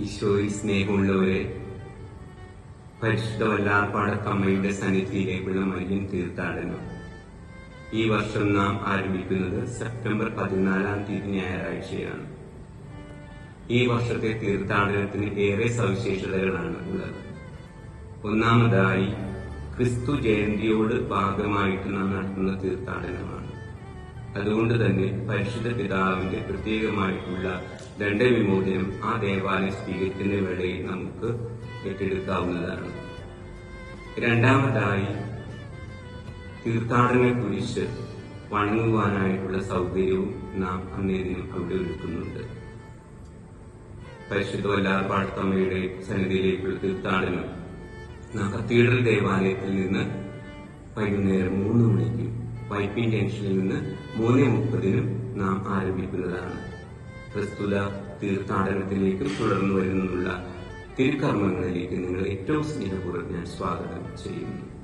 ഈശോയിൽ സ്നേഹമുള്ളവരെ പരിശുദ്ധ വല്ലാർപ്പാടത്തമ്മയുടെ സന്നിധിയിലേക്കുള്ള മരിയൻ തീർത്ഥാടനം. ഈ വർഷം നാം ആരംഭിക്കുന്നത് സെപ്റ്റംബർ പതിനാലാം തീയതി ഞായറാഴ്ചയാണ്. ഈ വർഷത്തെ തീർത്ഥാടനത്തിന് ഏറെ സവിശേഷതകളാണ് ഉള്ളത്. ഒന്നാമതായി ക്രിസ്തു ജയന്തിയോട് ഭാഗമായിട്ട് നാം നടത്തുന്ന തീർത്ഥാടനമാണ്. അതുകൊണ്ട് തന്നെ പരിശുദ്ധ പിതാവിന്റെ പ്രത്യേകമായിട്ടുള്ള ദണ്ഡവിമോചനം ആ ദേവാലയ സ്വീകരിക്കുന്ന വേളയിൽ നമുക്ക് ഏറ്റെടുക്കാവുന്നതാണ്. രണ്ടാമതായി തീർത്ഥാടന കുരിശ് വണങ്ങുവാനായിട്ടുള്ള സൗകര്യവും നാം അന്നേ ദിനം അവിടെ ഒരുക്കുന്നുണ്ട്. പരിശുദ്ധ വല്ലാർപാടത്തമ്മയുടെ സന്നിധിയിലേക്കുള്ള തീർത്ഥാടനം കത്തീഡ്രൽ ദേവാലയത്തിൽ നിന്ന് വൈകുന്നേരം മൂന്ന് മണിക്കും വൈപ്പിൻ ജംഗ്ഷനിൽ നിന്ന് മൂന്ന് മുപ്പതിനും നാം ആരംഭിക്കുന്നതാണ്. പ്രസ്തുത തീർത്ഥാടനത്തിലേക്കും തുടർന്നു വരുന്നുള്ള തിരുക്കർമ്മങ്ങളിലേക്ക് നിങ്ങൾ ഏറ്റവും സ്നേഹപൂർവം ഞാൻ സ്വാഗതം ചെയ്യുന്നു.